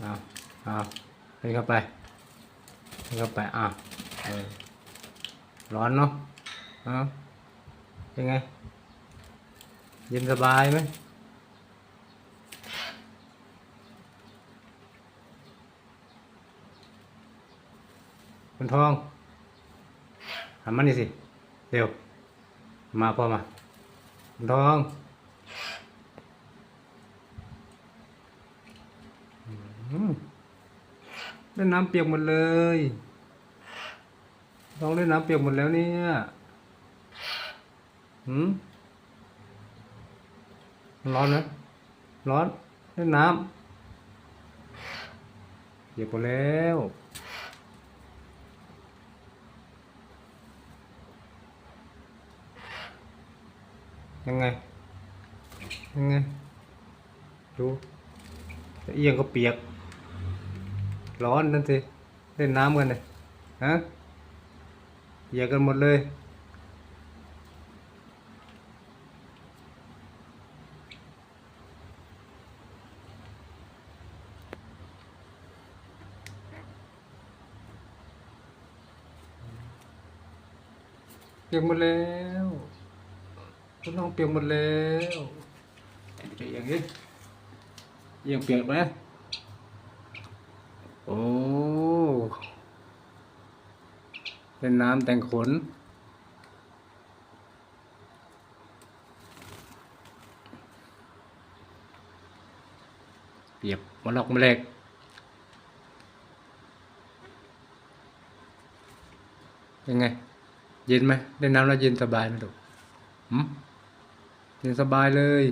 เอาเอาเล่นเข้าไปเล่นเข้าไปอะร้อนเนาะเอาเป็นไงเย็นสบายไหมคุณทองหันมานี่สิ เร็ว มาพ่อมาคุณทองอืม เล่นน้ำเปียกหมดเลยต้องเล่นน้ำเปียกหมดแล้วเนี่ยหืมร้อนไหมร้อนเล่นน้ำเปียกหมดแล้วยังไง ยังไง ดูเอียงก็เปียก ร้อนนั่นสิเล่นน้ำกันเลยฮะเปียกกันหมดเลย เปียกหมดแล้วคุณน้องเปียกหมดแล้วเปียกอย่างนี้เอียงเปียกไหม โอ้เล่นน้ำแต่งขน เปียกมาลอกมาเล็กยังไง เย็นไหมเล่นน้ำแล้วเย็นสบายไหมลูกเย็นสบายเลย